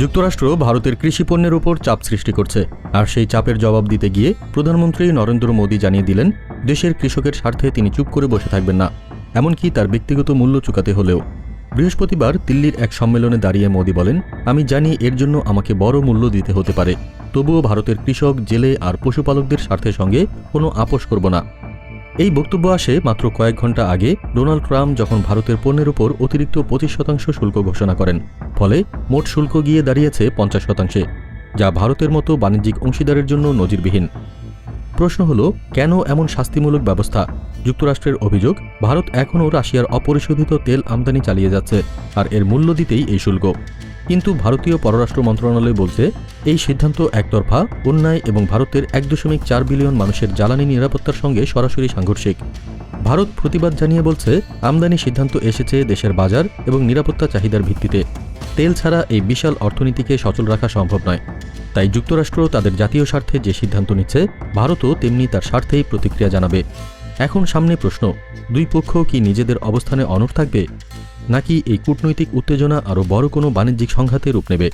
যুক্তরাষ্ট্র ভারতের কৃষি পণ্যের উপর চাপ সৃষ্টি করছে, আর সেই চাপের জবাব দিতে গিয়ে প্রধানমন্ত্রী নরেন্দ্র মোদী জানিয়ে দিলেন, দেশের কৃষকের স্বার্থে তিনি চুপ করে বসে থাকবেন না, এমনকি তার ব্যক্তিগত মূল্য চুকাতে হলেও। বৃহস্পতিবার দিল্লির এক সম্মেলনে দাঁড়িয়ে মোদী বলেন, আমি জানি এর জন্য আমাকে বড় মূল্য দিতে হতে পারে, তবুও ভারতের কৃষক, জেলে আর পশুপালকদের স্বার্থের সঙ্গে কোনো আপোষ করব না। এই বক্তব্য আসে মাত্র কয়েক ঘণ্টা আগে ডোনাল্ড ট্রাম্প যখন ভারতের পণ্যের উপর অতিরিক্ত পঁচিশ শতাংশ শুল্ক ঘোষণা করেন। ফলে মোট শুল্ক গিয়ে দাঁড়িয়েছে পঞ্চাশ শতাংশে, যা ভারতের মতো বাণিজ্যিক অংশীদারের জন্য নজিরবিহীন। প্রশ্ন হল, কেন এমন শাস্তিমূলক ব্যবস্থা? যুক্তরাষ্ট্রের অভিযোগ, ভারত এখনও রাশিয়ার অপরিশোধিত তেল আমদানি চালিয়ে যাচ্ছে, আর এর মূল্য দিতেই এই শুল্ক। কিন্তু ভারতীয় পররাষ্ট্র মন্ত্রণালয় বলছে, এই সিদ্ধান্ত একতরফা, অন্যায় এবং ভারতের এক দশমিক চার বিলিয়ন মানুষের জ্বালানি নিরাপত্তার সঙ্গে সরাসরি সাংঘর্ষিক। ভারত প্রতিবাদ জানিয়ে বলছে, আমদানি সিদ্ধান্ত এসেছে দেশের বাজার এবং নিরাপত্তা চাহিদার ভিত্তিতে। তেল ছাড়া এই বিশাল অর্থনীতিকে সচল রাখা সম্ভব নয়। তাই যুক্তরাষ্ট্র তাদের জাতীয় স্বার্থে যে সিদ্ধান্ত নিচ্ছে, ভারতও তেমনি তার স্বার্থেই প্রতিক্রিয়া জানাবে। এখন সামনে প্রশ্ন, দুই পক্ষ কি নিজেদের অবস্থানে অনড় থাকবে? নাকি এই কূটনৈতিক উত্তেজনা আরও বড় কোনো বাণিজ্যিক সংঘাতে রূপ নেবে?